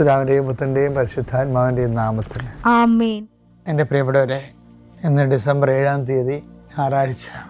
പിതാവിന്റെയും പുത്രന്റെയും പരിശുദ്ധാത്മാവിന്റെയും നാമത്തിൽ. ആമേൻ. എന്റെ പ്രിയപ്പെട്ടവരെ ഇന്ന് ഡിസംബർ ഏഴാം തീയതി ഞായറാഴ്ച.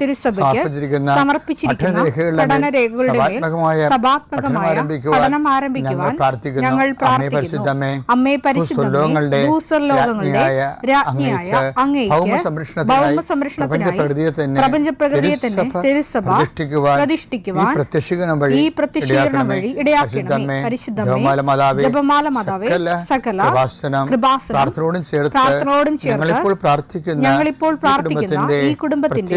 തിരുസഭയ്ക്ക് സമർപ്പിച്ചിരിക്കുന്ന മേൽ സഭാത്മകമായ സഭാത്മകമായ പഠനം ആരംഭിക്കുവാൻ ഞങ്ങൾ പ്രാർത്ഥിക്കുന്നു. അമ്മേ പരിശുദ്ധമേ, ഭൂസ്വർലോകങ്ങളുടെ രാജ്ഞിയായ അങ്ങേക്ക് തന്നെ തിരുസഭ പ്രതിഷ്ഠിക്കുവാൻ ഈ പ്രത്യക്ഷീകരണം വഴി ഈ പ്രത്യക്ഷീകരണം ഇടയാക്കണമേ. പരിശുദ്ധമേ, പരിശുദ്ധമേ ജപമാല മാതാവേ, സകല സകല കൃപാസനം കൃപാസനം പ്രാർത്ഥനയോടും ചേർത്ത് ഞങ്ങളിപ്പോൾ പ്രാർത്ഥിക്കുന്ന ഞങ്ങളിപ്പോൾ പ്രാർത്ഥിക്കുന്ന ഈ കുടുംബത്തിന്റെ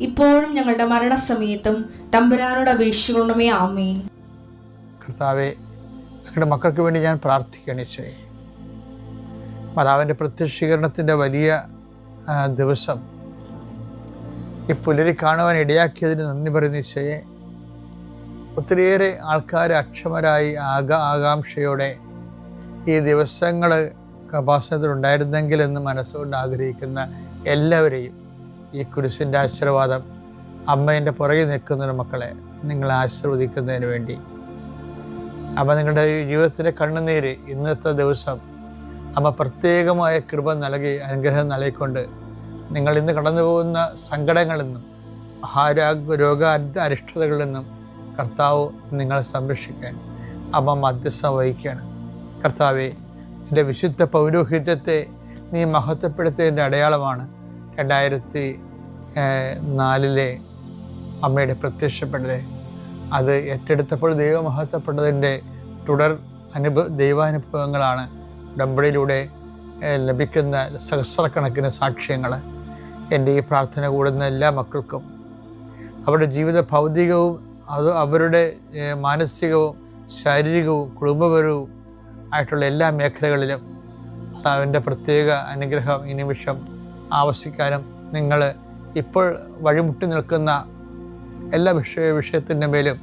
ഇപ്പോഴും ഞങ്ങളുടെ മരണസമയത്തും തമ്പുരാനോട് അപേക്ഷിക്കണമേ ആമേൻ. കർത്താവെ ഞങ്ങളുടെ മക്കൾക്ക് വേണ്ടി ഞാൻ പ്രാർത്ഥിക്കുകയാണ് ഈശോയെ. മാതാവിന്റെ പ്രത്യക്ഷീകരണത്തിന്റെ വലിയ ദിവസം ഈ പുലരി കാണുവാൻ ഇടയാക്കിയതിന് നന്ദി പറയുന്ന ഈശോയെ. ഒത്തിരിയേറെ ആൾക്കാർ അക്ഷമരായി ആക ആകാംക്ഷയോടെ ഈ ദിവസങ്ങൾ കപാസനത്തിലുണ്ടായിരുന്നെങ്കിൽ എന്ന് മനസ്സുകൊണ്ട് ആഗ്രഹിക്കുന്ന എല്ലാവരെയും ഈ കുരിശിന്റെ ആശീർവാദം അമ്മേന്റെ പുറകെ നിൽക്കുന്ന മക്കളെ നിങ്ങളെ ആശീർവദിക്കുന്നതിന് വേണ്ടി. അമ്മ നിങ്ങളുടെ ഈ ജീവിതത്തിലെ കണ്ണുനീര് ഇന്നത്തെ ദിവസം അമ്മ പ്രത്യേകമായ കൃപ നൽകി അനുഗ്രഹം നൽകിക്കൊണ്ട് നിങ്ങൾ ഇന്ന് കടന്നു പോകുന്ന സങ്കടങ്ങളിൽ നിന്നും മഹാരാഗ രോഗ അരി- അരിഷ്ടതകളിൽ നിന്നും കർത്താവ് നിങ്ങളെ സംരക്ഷിക്കാൻ അമ്മ മധ്യസ്ഥം വഹിക്കുകയാണ്. കർത്താവെ എന്റെ വിശുദ്ധ പൗരോഹിത്യത്തെ നീ മഹത്വപ്പെടുത്തിയതിന്റെ അടയാളമാണ് രണ്ടായിരത്തി നാലിലെ അമ്മയുടെ പ്രത്യക്ഷപ്പെടൽ അത് ഏറ്റെടുത്തപ്പോൾ ദൈവം മഹത്വപ്പെട്ടതിന്റെ തുടർ അനുഭവ ദൈവാനുഭവങ്ങളാണ് ഉടമ്പടിയിലൂടെ ലഭിക്കുന്ന സഹസ്രക്കണക്കിന് സാക്ഷ്യങ്ങൾ എന്റെ ഈ പ്രാർത്ഥന കൂടുന്ന എല്ലാ മക്കൾക്കും. അവരുടെ ജീവിത ഭൗതികവും അത് അവരുടെ മാനസികവും ശാരീരികവും കുടുംബപരവും ആയിട്ടുള്ള എല്ലാ മേഖലകളിലും കർത്താവിന്റെ പ്രത്യേക അനുഗ്രഹം ഈ നിമിഷം ആവശ്യിക്കാനും നിങ്ങൾ ഇപ്പോൾ വഴിമുട്ടി നിൽക്കുന്ന എല്ലാ വിഷയ വിഷയത്തിന്റെ മേലും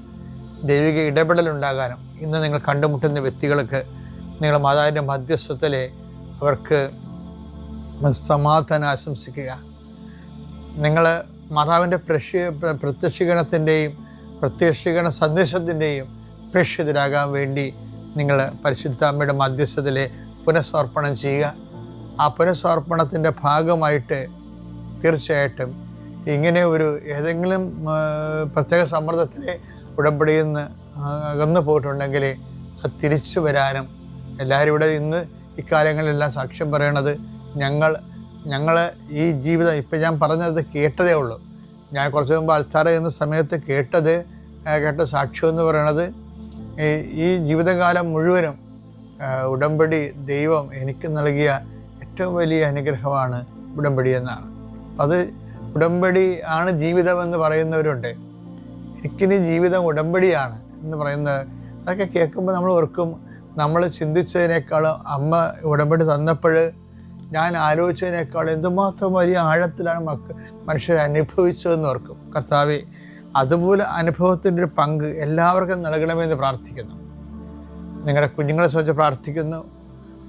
ദൈവിക ഇടപെടലുണ്ടാകാനും ഇന്ന് നിങ്ങൾ കണ്ടുമുട്ടുന്ന വ്യക്തികൾക്ക് നിങ്ങൾ മാതാവിന്റെ മധ്യസ്ഥത്തിലെ അവർക്ക് സമാധാനം ആശംസിക്കുക. നിങ്ങൾ മാതാവിന്റെ പ്രശ്യ പ്രത്യക്ഷീകരണത്തിന്റെയും പ്രത്യക്ഷീകരണ സന്ദേശത്തിന്റെയും പ്രേക്ഷിതരാകാൻ വേണ്ടി നിങ്ങൾ പരിശുദ്ധാമ്മയുടെ മധ്യസ്ഥത്തിലെ പുനഃസമർപ്പണം ചെയ്യുക. ആ പുനഃസമർപ്പണത്തിന്റെ ഭാഗമായിട്ട് തീർച്ചയായിട്ടും ഇങ്ങനെ ഒരു ഏതെങ്കിലും പ്രത്യേക സമ്മർദ്ദത്തിലെ ഉടമ്പടിയിൽ നിന്ന് അകന്നു പോയിട്ടുണ്ടെങ്കിൽ അത് തിരിച്ചു വരാനും എല്ലാവരും ഇവിടെ ഇന്ന് ഇക്കാര്യങ്ങളിലെല്ലാം സാക്ഷ്യം പറയണത് ഞങ്ങൾ ഞങ്ങൾ ഈ ജീവിതം ഇപ്പം ഞാൻ പറഞ്ഞത് കേട്ടതേ ഉള്ളൂ. ഞാൻ കുറച്ച് മുമ്പ് അൽത്താറ എന്ന സമയത്ത് കേട്ടത് കേട്ട സാക്ഷ്യം എന്ന് പറയണത് ഈ ജീവിതകാലം മുഴുവനും ഉടമ്പടി ദൈവം എനിക്ക് നൽകിയ ഏറ്റവും വലിയ അനുഗ്രഹമാണ് ഉടമ്പടി എന്നാണ്. അത് ഉടമ്പടി ആണ് ജീവിതം എന്ന് പറയുന്നവരുണ്ട്. എനിക്കിനി ജീവിതം ഉടമ്പടിയാണ് എന്ന് പറയുന്നത് അതൊക്കെ കേൾക്കുമ്പോൾ നമ്മൾ ഓർക്കും നമ്മൾ ചിന്തിച്ചതിനേക്കാളും അമ്മ ഉടമ്പടി തന്നപ്പോൾ ഞാൻ ആലോചിച്ചതിനേക്കാൾ എന്തുമാത്രം വലിയ ആഴത്തിലാണ് മക്ക മനുഷ്യർ അനുഭവിച്ചതെന്ന് ഓർക്കും. കർത്താവെ അതുപോലെ അനുഭവത്തിന്റെ ഒരു പങ്ക് എല്ലാവർക്കും നൽകണമെന്ന് പ്രാർത്ഥിക്കുന്നു. നിങ്ങളുടെ കുഞ്ഞുങ്ങളെ സംബന്ധിച്ച് പ്രാർത്ഥിക്കുന്നു.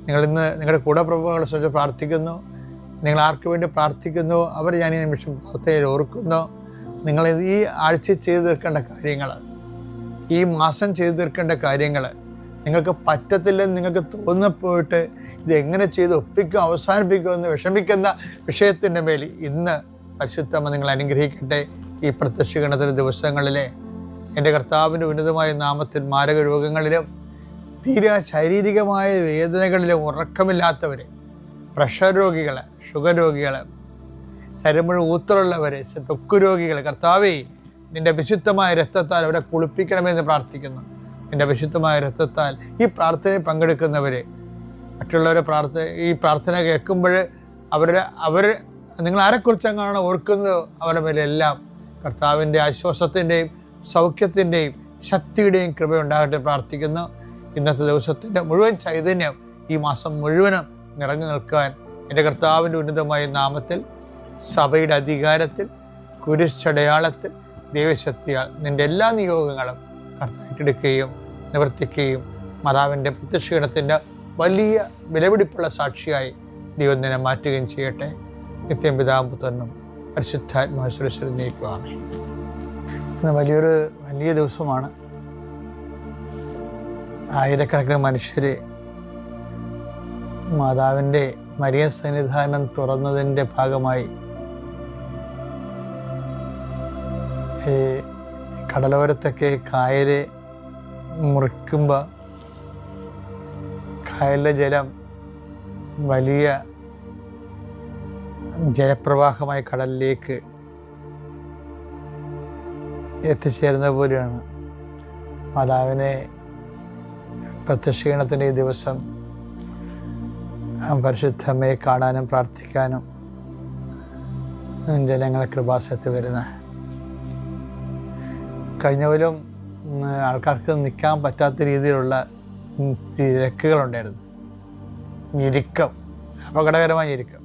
നിങ്ങൾ ഇന്ന് നിങ്ങളുടെ കൂടപ്രഭുകളെ സംബന്ധിച്ച് പ്രാർത്ഥിക്കുന്നു. നിങ്ങൾ ആർക്ക് വേണ്ടി പ്രാർത്ഥിക്കുന്നു അവർ ഞാൻ ഈ നിമിഷം വാർത്തയിൽ ഓർക്കുന്നു. നിങ്ങൾ ഈ ആഴ്ച ചെയ്തു തീർക്കേണ്ട കാര്യങ്ങൾ ഈ മാസം ചെയ്തു തീർക്കേണ്ട കാര്യങ്ങൾ നിങ്ങൾക്ക് പറ്റത്തില്ലെന്ന് നിങ്ങൾക്ക് തോന്നിപ്പോയിട്ട് ഇത് എങ്ങനെ ചെയ്ത് ഒപ്പിക്കും അവസാനിപ്പിക്കും എന്ന് വിഷമിക്കുന്ന വിഷയത്തിന്റെ മേൽ ഇന്ന് പരിശുദ്ധമ്മ നിങ്ങൾ അനുഗ്രഹിക്കട്ടെ. ഈ പ്രത്യക്ഷീകരണത്തിന്റെ ദിവസങ്ങളിലെ എന്റെ കർത്താവിന്റെ ഉന്നതമായ നാമത്തിൽ മാരക രോഗങ്ങളിലും തീരെ ശാരീരികമായ വേദനകളിൽ ഉറക്കമില്ലാത്തവർ പ്രഷർ രോഗികൾ ഷുഗർ രോഗികൾ ശരീരം ഊത്തറുള്ളവർ തൊക്കു രോഗികൾ കർത്താവേ നിന്റെ വിശുദ്ധമായ രക്തത്താൽ അവരെ കുളിപ്പിക്കണമെന്ന് പ്രാർത്ഥിക്കുന്നു. നിന്റെ വിശുദ്ധമായ രക്തത്താൽ ഈ പ്രാർത്ഥനയിൽ പങ്കെടുക്കുന്നവർ മറ്റുള്ളവരെ പ്രാർത്ഥന ഈ പ്രാർത്ഥന കേൾക്കുമ്പോൾ അവരുടെ അവർ നിങ്ങൾ ആരെക്കുറിച്ചെങ്ങാണ് ഓർക്കുന്നത് അവരുടെ മേലെല്ലാം കർത്താവിന്റെ ആശ്വാസത്തിന്റെയും സൗഖ്യത്തിന്റെയും ശക്തിയുടെയും കൃപ ഉണ്ടാകട്ടെ പ്രാർത്ഥിക്കുന്നു. ഇന്നത്തെ ദിവസത്തിന്റെ മുഴുവൻ ചൈതന്യം ഈ മാസം മുഴുവനും നിറഞ്ഞു നിൽക്കാൻ എന്റെ കർത്താവിന്റെ ഉന്നതമായ നാമത്തിൽ സഭയുടെ അധികാരത്തിൽ കുരിശടയാളത്തിൽ ദൈവശക്തിയാൽ നിന്റെ എല്ലാ നിയോഗങ്ങളും കർത്തായിട്ടെടുക്കുകയും നിവർത്തിക്കുകയും മാതാവിന്റെ പ്രത്യക്ഷീണത്തിന്റെ വലിയ വിലപിടിപ്പുള്ള സാക്ഷിയായി ദൈവം നിന്നെ മാറ്റുകയും ചെയ്യട്ടെ. നിത്യം പിതാമ്പുത്രനും പരിശുദ്ധാത്മാശ്വരശ്വരം നീക്കുവാമേ ഇന്ന് വലിയൊരു വലിയ ദിവസമാണ്. ആയിരക്കണക്കിന് മനുഷ്യർ മാതാവിന്റെ മരിയ സന്നിധാനം തുറന്നതിന്റെ ഭാഗമായി കടലോരത്തൊക്കെ കായൽ മുറിക്കുമ്പോൾ കായലിലെ ജലം വലിയ ജലപ്രവാഹമായി കടലിലേക്ക് എത്തിച്ചേരുന്ന പോലെയാണ്. മാതാവിനെ പ്രത്യക്ഷീണത്തിന്റെ ഈ ദിവസം പരിശുദ്ധമ്മയെ കാണാനും പ്രാർത്ഥിക്കാനും ജനങ്ങളെ കൃപാസനത്തിൽ വരുന്ന. കഴിഞ്ഞവരും ആൾക്കാർക്ക് നിൽക്കാൻ പറ്റാത്ത രീതിയിലുള്ള തിരക്കുകളുണ്ടായിരുന്നു. ഞെരുക്കം അപകടകരമായ ഞെരുക്കം.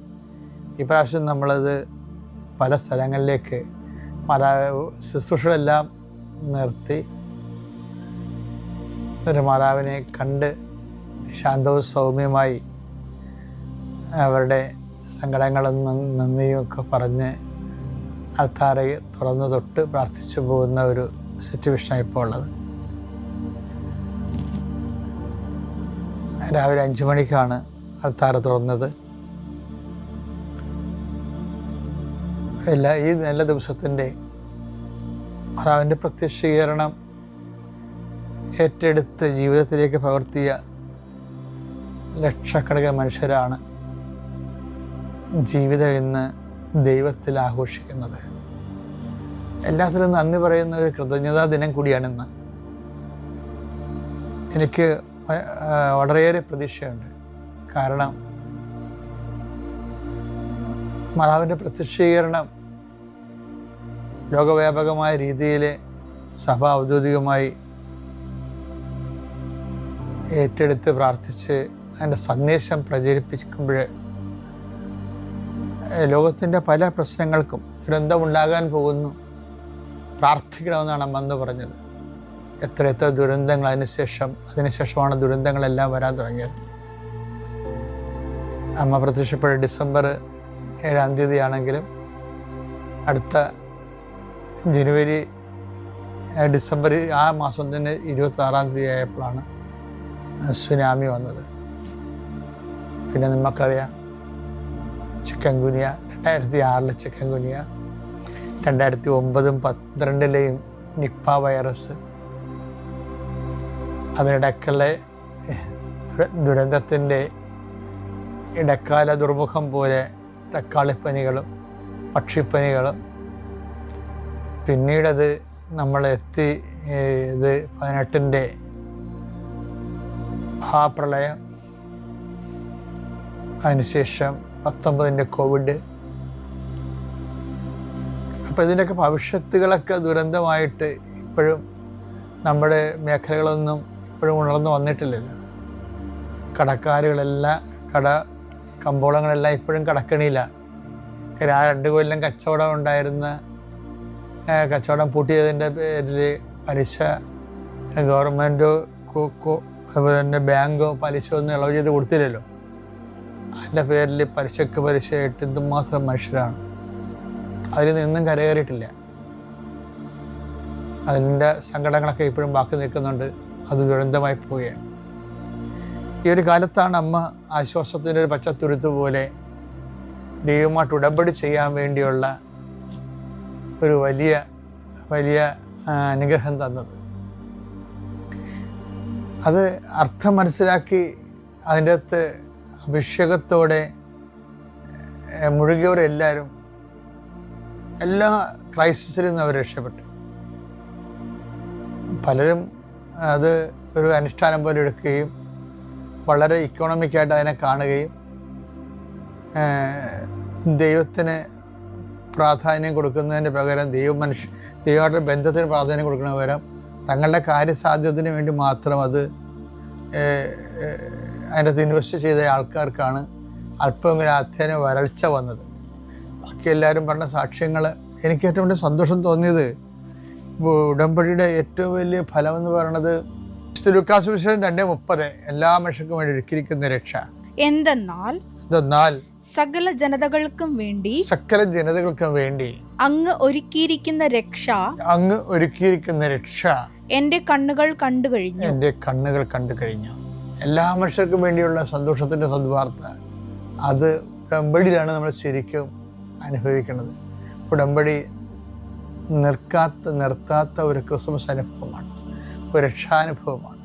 ഈ പ്രാവശ്യം നമ്മളത് പല സ്ഥലങ്ങളിലേക്ക് പല ശുശ്രൂഷകളെല്ലാം നിർത്തി ഒരു മാതാവിനെ കണ്ട് ശാന്തവും സൗമ്യമായി അവരുടെ സങ്കടങ്ങളും നന്ദി- നന്ദിയും ഒക്കെ പറഞ്ഞ് ആൾക്കാരെ തുറന്നു തൊട്ട് പ്രാർത്ഥിച്ചു പോകുന്ന ഒരു സിറ്റുവേഷനാണ് ഇപ്പോൾ ഉള്ളത്. രാവിലെ അഞ്ച് മണിക്കാണ് ആൾത്താര തുറന്നത്. എല്ലാ ഈ നല്ല ദിവസത്തിന്റെ മാതാവിന്റെ പ്രത്യക്ഷീകരണം ഏറ്റെടുത്ത് ജീവിതത്തിലേക്ക് പകർത്തിയ ലക്ഷക്കണക്കിന് മനുഷ്യരാണ് ജീവിതം ഇന്ന് ദൈവത്തിൽ ആഘോഷിക്കുന്നത്. എല്ലാത്തിലും നന്ദി പറയുന്ന ഒരു കൃതജ്ഞതാ ദിനം കൂടിയാണിന്ന് എനിക്ക് വളരെയേറെ പ്രതീക്ഷയുണ്ട്. കാരണം മാതാവിന്റെ പ്രത്യക്ഷീകരണം ലോകവ്യാപകമായ രീതിയിൽ സഭ ഔദ്യോഗികമായി ഏറ്റെടുത്ത് പ്രാർത്ഥിച്ച് അതിന്റെ സന്ദേശം പ്രചരിപ്പിക്കുമ്പോൾ ലോകത്തിന്റെ പല പ്രശ്നങ്ങൾക്കും ദുരന്തമുണ്ടാകാൻ പോകുന്നു. പ്രാർത്ഥിക്കണമെന്നാണ് അമ്മ പറഞ്ഞത്. എത്ര എത്ര ദുരന്തങ്ങൾ അതിനുശേഷം അതിനുശേഷമാണ് ദുരന്തങ്ങളെല്ലാം വരാൻ തുടങ്ങിയത്. അമ്മ പ്രത്യക്ഷപ്പെട്ട ഡിസംബർ ഏഴാം തീയതി ആണെങ്കിലും അടുത്ത ജനുവരി ഡിസംബർ ആ മാസം തന്നെ ഇരുപത്തി ആറാം തീയതി ആയപ്പോഴാണ് സുനാമി വന്നത്. പിന്നെ നമുക്കറിയാം ചിക്കൻ ഗുനിയ രണ്ടായിരത്തി ആറിലെ ചിക്കൻ ഗുനിയ രണ്ടായിരത്തി ഒമ്പതും പന്ത്രണ്ടിലെയും നിപ്പ വൈറസ് അതിനിടയ്ക്കുള്ള ദുരന്തത്തിന്റെ ഇടക്കാല ദുർമുഖം പോലെ തക്കാളിപ്പനികളും പക്ഷിപ്പനികളും. പിന്നീടത് നമ്മളെത്തി ഇത് പതിനെട്ടിന്റെ മഹാപ്രളയം അതിനുശേഷം പത്തൊമ്പതിന്റെ കോവിഡ് അപ്പോൾ ഇതിന്റെയൊക്കെ ഭവിഷ്യത്തുകളൊക്കെ ദുരന്തമായിട്ട് ഇപ്പോഴും നമ്മുടെ മേഖലകളൊന്നും ഇപ്പോഴും ഉണർന്നു വന്നിട്ടില്ലല്ലോ. കടക്കാരുകളെല്ലാം കട കമ്പോളങ്ങളെല്ലാം ഇപ്പോഴും കടക്കണിയിലാണ് ആ രണ്ട് കൊല്ലം കച്ചവടം ഉണ്ടായിരുന്ന കച്ചവടം പൂട്ടിയതിന്റെ പേരിൽ പലിശ ഗവൺമെന്റോ തന്നെ ബാങ്കോ പലിശ ഒന്നും ഇളവ് ചെയ്ത് കൊടുത്തില്ലല്ലോ. അതിന്റെ പേരിൽ പലിശക്ക് പലിശയായിട്ട് എന്തുമാത്രം മനുഷ്യരാണ്. അതിൽ നിന്നും കരകയറിയിട്ടില്ല. അതിന്റെ സങ്കടങ്ങളൊക്കെ ഇപ്പോഴും ബാക്കി നിൽക്കുന്നുണ്ട്. അത് ദുരന്തമായി പോവുകയാണ്. ഈ ഒരു കാലത്താണ് അമ്മ ആശ്വാസത്തിന്റെ ഒരു പച്ചത്തുരുത്ത് പോലെ ദൈവമായിട്ട് ഉടമ്പടി ചെയ്യാൻ വേണ്ടിയുള്ള ഒരു വലിയ വലിയ അനുഗ്രഹം തന്നത്. അത് അർത്ഥം മനസ്സിലാക്കി അതിന്റെ അകത്ത് അഭിഷേകത്തോടെ മുഴുകിയവരെല്ലാവരും എല്ലാ ക്രൈസിസിൽ നിന്ന് അവർ രക്ഷപ്പെട്ടു. പലരും അത് ഒരു അനുഷ്ഠാനം പോലെ എടുക്കുകയും വളരെ ഇക്കോണമിക്കായിട്ട് അതിനെ കാണുകയും ദൈവത്തിന് പ്രാധാന്യം കൊടുക്കുന്നതിന്റെ പകരം ദൈവം മനുഷ്യ ദൈവമായിട്ട് ബന്ധത്തിന് പ്രാധാന്യം കൊടുക്കുന്ന പകരം തങ്ങളുടെ കാര്യസാധ്യത്തിന് വേണ്ടി മാത്രം അത് അതിനകത്ത് ഇൻവെസ്റ്റ് ചെയ്ത ആൾക്കാർക്കാണ് അല്പമെങ്കിലും അധ്യയന വരൾച്ച വന്നത്. ബാക്കി എല്ലാവരും പറഞ്ഞ സാക്ഷ്യങ്ങൾ എനിക്ക് ഏറ്റവും വലിയ സന്തോഷം തോന്നിയത് ഉടമ്പടിയുടെ ഏറ്റവും വലിയ ഫലം എന്ന് പറയുന്നത് ലുക്കാസ് വിശേഷം രണ്ട് മുപ്പത് എല്ലാ മനുഷ്യർക്കും വേണ്ടി ഒരുക്കിയിരിക്കുന്ന രക്ഷ. എന്തെന്നാൽ എന്തെന്നാൽ സകല ജനതകൾക്കും വേണ്ടി സകല ജനതകൾക്കും വേണ്ടി അങ്ങ് ഒരുക്കിയിരിക്കുന്ന രക്ഷ അങ്ങ് ഒരുക്കിയിരിക്കുന്ന രക്ഷ. എന്റെ കണ്ണുകൾ കണ്ടു കഴിഞ്ഞു. എന്റെ കണ്ണുകൾ കണ്ടു കഴിഞ്ഞു. എല്ലാ മനുഷ്യർക്കും വേണ്ടിയുള്ള സന്തോഷത്തിന്റെ സദ്വാർത്ത. അത് ഉടമ്പടിയിലാണ് നമ്മൾ ശരിക്കും അനുഭവിക്കുന്നത്. ഉടമ്പടി നിർക്കാത്ത നിർത്താത്ത ഒരു ക്രിസ്മസ് അനുഭവമാണ്. ഒരു രക്ഷാനുഭവമാണ്.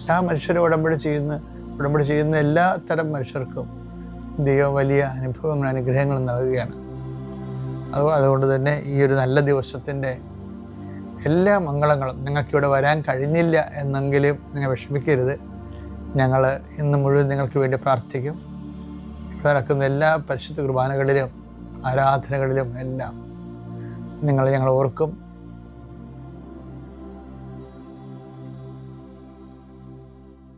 എല്ലാ മനുഷ്യരും ഉടമ്പടി ചെയ്യുന്ന ഉടമ്പടി ചെയ്യുന്ന എല്ലാ തരം മനുഷ്യർക്കും ദൈവം വലിയ അനുഭവങ്ങൾ അനുഗ്രഹങ്ങൾ നൽകുകയാണ്. അത് അതുകൊണ്ട് തന്നെ ഈ ഒരു നല്ല ദിവസത്തിന്റെ എല്ലാ മംഗളങ്ങളും നിങ്ങൾക്കിവിടെ വരാൻ കഴിഞ്ഞില്ല എന്നെങ്കിലും നിങ്ങൾ വിഷമിക്കരുത്. ഞങ്ങൾ ഇന്ന് മുഴുവൻ നിങ്ങൾക്ക് വേണ്ടി പ്രാർത്ഥിക്കും. ഇവിടെ നടക്കുന്ന എല്ലാ പരിശുദ്ധ കുർബാനകളിലും ആരാധനകളിലും എല്ലാം നിങ്ങൾ ഞങ്ങൾ ഓർക്കും.